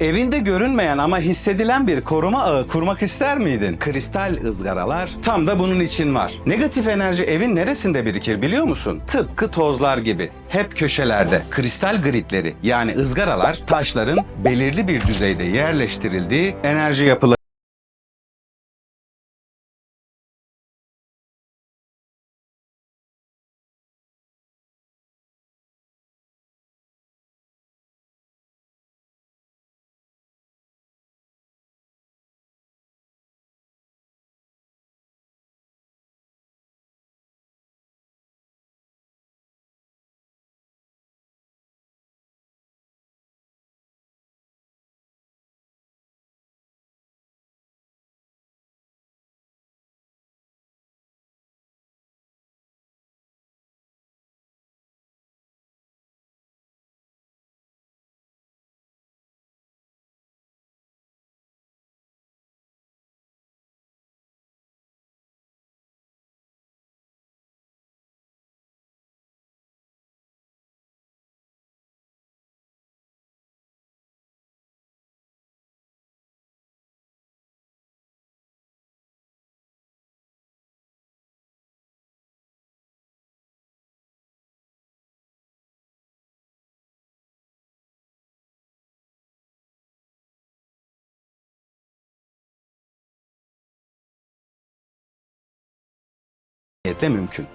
Evinde görünmeyen ama hissedilen bir koruma ağı kurmak ister miydin? Kristal ızgaralar tam da bunun için var. Negatif enerji evin neresinde birikir biliyor musun? Tıpkı tozlar gibi. Hep köşelerde. Kristal gridleri yani ızgaralar taşların belirli bir düzeyde yerleştirildiği enerji yapıları. De mümkün.